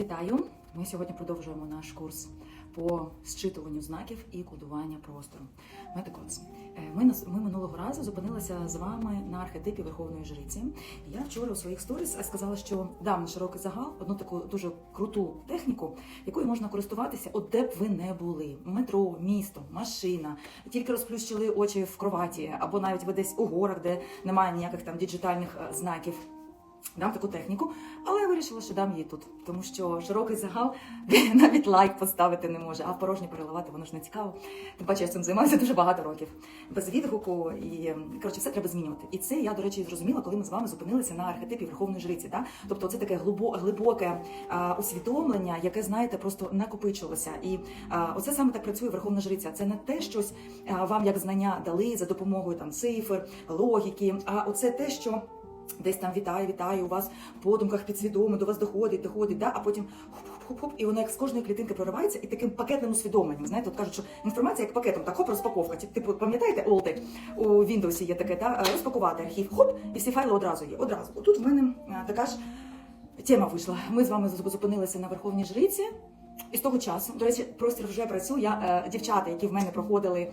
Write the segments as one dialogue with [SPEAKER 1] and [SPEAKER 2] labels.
[SPEAKER 1] Вітаю! Ми сьогодні продовжуємо наш курс по зчитуванню знаків і кодування простору. Метакодс. Е, Ми ми минулого разу зупинилися з вами на архетипі Верховної Жриці. Я вчора у своїх сторіс сказала, що дам широкий загал одну таку дуже круту техніку, якою можна користуватися, от де б ви не були: метро, місто, машина, тільки розплющили очі в кроваті, або навіть ви десь у горах, де немає ніяких там діджитальних е, знаків. Дам таку техніку, але я вирішила, що дам її тут, тому що широкий загал навіть лайк поставити не може, а в порожнє переливати воно ж не цікаво. Тим паче я цим займаюся дуже багато років. Без відгуку і коротше, все треба змінювати. І це я, до речі, зрозуміла, коли ми з вами зупинилися на архетипі Верховної Жриці. Да? Тобто, це таке глибо, глибоке усвідомлення, яке знаєте, просто накопичилося. І оце саме так працює Верховна Жриця. Це не те щось вам як знання дали за допомогою там цифр, логіки, а оце те, що десь там вітає, вітає, у вас в подумках підсвідомо, до вас доходить, доходить, да? а потім хоп-хоп-хоп, і воно як з кожної клітинки проривається, і таким пакетним усвідомленням. Знаєте, от кажуть, що інформація як пакетом, так хоп, розпаковка. Типу, пам'ятаєте, олди у Windows є таке, да? розпакувати архів, хоп, і всі файли одразу є. Одразу. Тут в мене така ж тема вийшла. Ми з вами зупинилися на Верховній Жриці. І з того часу, до речі, простір вже працює. Я, е, дівчата, які в мене проходили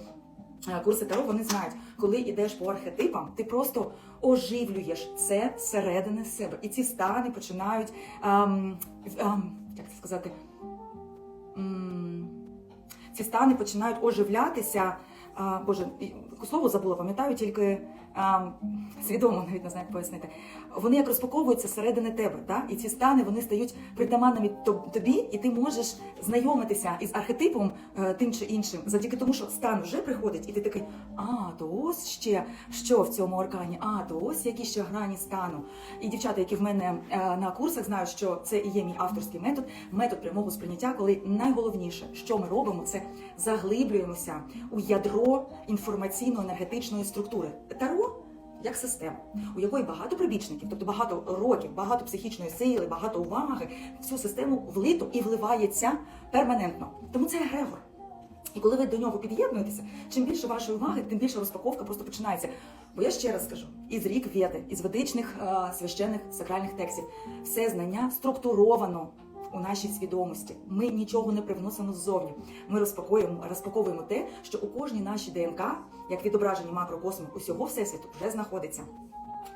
[SPEAKER 1] курси Таро, вони знають, коли йдеш по архетипам, ти просто оживлюєш це зсередини себе. І ці стани починають, ем, ем, як це сказати, м, ці стани починають оживлятися. А, Боже, слово забула, пам'ятаю тільки а, свідомо, навіть не знаю, як пояснити. Вони як розпаковуються зсередини тебе, да? і ці стани вони стають притаманними тобі, і ти можеш знайомитися із архетипом е, тим чи іншим, завдяки тому, що стан вже приходить, і ти такий, а, то ось ще що в цьому аркані, а, то ось які ще грані стану. І дівчата, які в мене е, на курсах знають, що це і є мій авторський метод, метод прямого сприйняття, коли найголовніше, що ми робимо, це заглиблюємося у ядро інформаційно-енергетичної структури. Таро як система, у якої багато прибічників, тобто багато років, багато психічної сили, багато уваги в цю систему влито і вливається перманентно. Тому це егрегор. І коли ви до нього під'єднуєтеся, чим більше вашої уваги, тим більше розпаковка просто починається. Бо я ще раз скажу: із рік Веди, із ведичних е, священних сакральних текстів, все знання структуровано у нашій свідомості. Ми нічого не привносимо ззовні. Ми розпакуємо, розпаковуємо те, що у кожній нашій ДНК, як відображені макрокосму усього всесвіту, вже знаходиться.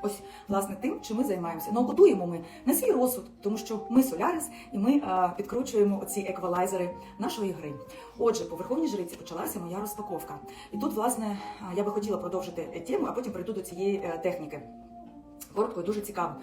[SPEAKER 1] Ось власне тим, чим ми займаємося. Готуємо ми на свій розсуд, тому що ми солярис, і ми е, підкручуємо оці еквалайзери нашої гри. Отже, по верховній жриці почалася моя розпаковка. І тут, власне, я би хотіла продовжити тему, а потім прийду до цієї е, техніки. Коротко і дуже цікаво.